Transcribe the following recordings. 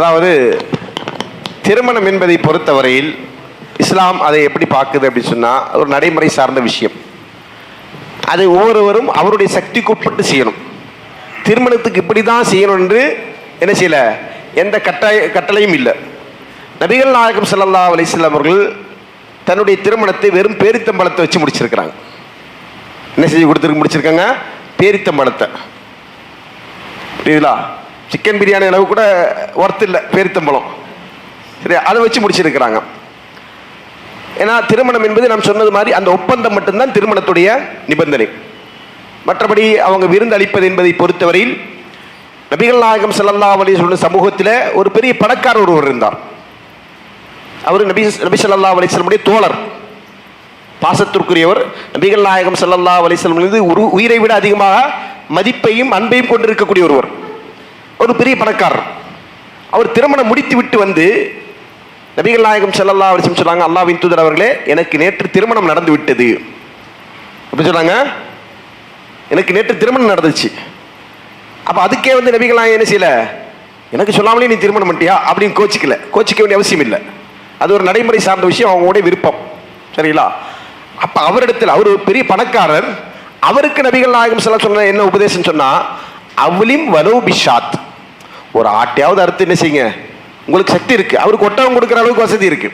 அதாவது திருமணம் என்பதை பொறுத்தவரையில் இஸ்லாம் அதை எப்படி பார்க்குது அப்படின்னு சொன்னால் ஒரு நடைமுறை சார்ந்த விஷயம். அதை ஒவ்வொருவரும் அவருடைய சக்திக்கு உட்பட்டு செய்யணும். திருமணத்துக்கு இப்படி தான் செய்யணும் என்று என்ன செய்யல? எந்த கட்டாய கட்டளையும் இல்லை. நபிகள் நாயகம் சல்லா அலிஸ்லாம் அவர்கள் தன்னுடைய திருமணத்தை வெறும் பேரித்தம்பழத்தை வச்சு முடிச்சிருக்கிறாங்க. என்ன செஞ்சு கொடுத்துருக்கு முடிச்சிருக்காங்க? பேரித்தம்பழத்தை. புரியுதுங்களா? சிக்கன் பிரியாணி அளவு கூட ஒர்த்து இல்லை பேரித்தம்பளம் சரி அதை வச்சு முடிச்சிருக்கிறாங்க. ஏன்னா திருமணம் என்பது நாம் சொன்னது மாதிரி அந்த ஒப்பந்தம் மட்டும்தான் திருமணத்துடைய நிபந்தனை. மற்றபடி அவங்க விருந்து அளிப்பது என்பதை பொறுத்தவரையில் நபிகள் நாயகம் செல்லல்லா அலி வஸல்லம் சமூகத்தில் ஒரு பெரிய பணக்காரர் ஒருவர் இருந்தார். அவர் நபி நபி ஸல்லல்லாஹு அலைஹி தோழர். பாசத்திற்குரியவர். நபிகள் நாயகம் செல்லல்லா அலைஹி வஸல்லம் உயிரை விட அதிகமாக மதிப்பையும் அன்பையும் கொண்டிருக்கக்கூடிய ஒருவர். ஒரு பெரிய பணக்காரர். அவர் திருமணம் முடித்து விட்டு வந்து நபிகள் நாயகம் செல்லல்லா அலைஹி சொன்னாங்க அல்லாவின் தூதர் அவர்களே எனக்கு நேற்று திருமணம் நடந்து விட்டது. எப்படி சொன்னாங்க எனக்கு நேற்று திருமணம் நடந்துச்சு. அப்போ அதுக்கே வந்து நபிகள் நாயகம் என்ன செய்யல எனக்கு சொல்லாமலே நீ திருமணம் பண்ணிட்டியா? அப்படின்னு கோச்சிக்கல. கோச்சிக்க வேண்டிய அவசியம் இல்லை. அது ஒரு நடைமுறை சார்ந்த விஷயம் அவங்களுடைய விருப்பம். சரிங்களா? அப்போ அவரிடத்தில் அவர் ஒரு பெரிய பணக்காரர் அவருக்கு நபிகள் நாயகம் செல்ல சொன்ன என்ன உபதேசம் சொன்னால் அவலிம் வலோ பிஷாத். ஒரு ஆட்டையாவது அறுத்து என்ன செய்யுங்க? உங்களுக்கு சக்தி இருக்கு. அவருக்கு ஒட்டகம் கொடுக்குற அளவுக்கு வசதி இருக்கு.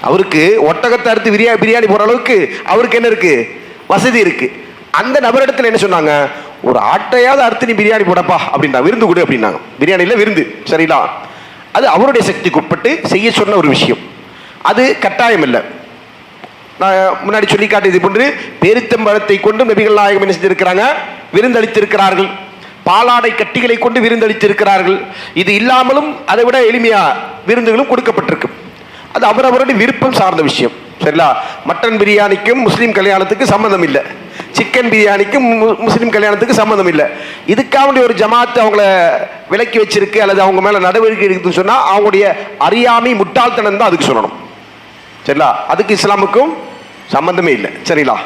அவருக்கு ஒட்டகத்தை அறுத்து பிரியா பிரியாணி போற அளவுக்கு அவருக்கு என்ன இருக்கு? வசதி இருக்கு. அந்த நபரிடத்தில் என்ன சொன்னாங்க? ஒரு ஆட்டையாவது அறுத்து நீ பிரியாணி போடப்பா அப்படின்னா விருந்து கொடு அப்படின்னாங்க. பிரியாணியில் விருந்து. சரிங்களா? அது அவருடைய சக்திக்கு உட்பட்டு செய்ய சொன்ன ஒரு விஷயம். அது கட்டாயம் இல்லை. நான் முன்னாடி சொல்லி காட்டியது போன்று பேரித்தம்பழத்தை கொண்டு நபிகள் நாயகம் என்ன செஞ்சிருக்கிறாங்க? விருந்தளித்திருக்கிறார்கள். பாலாடை கட்டிகளை கொண்டு விருந்தளித்திருக்கிறார்கள். இது இல்லாமலும் அதை விட எளிமையாக விருந்துகளும் கொடுக்கப்பட்டிருக்கு. அது அவரவருடைய விருப்பம் சார்ந்த விஷயம். சரிங்களா? மட்டன் பிரியாணிக்கும் முஸ்லீம் கல்யாணத்துக்கு சம்மந்தம் இல்லை சிக்கன் பிரியாணிக்கும் மு- முஸ்லீம் கல்யாணத்துக்கு சம்மந்தம் இல்லை இதுக்காக ஒரு ஜமாத்து அவங்கள விலக்கி வச்சிருக்கு அல்லது அவங்க மேலே நடவடிக்கை இருக்குதுன்னு சொன்னால் அவங்களுடைய அறியாமை முட்டாள்தனம் தான் அதுக்கு சொல்லணும். சரிங்களா? அதுக்கு இஸ்லாமுக்கும் சம்மந்தமே இல்லை. சரிங்களா?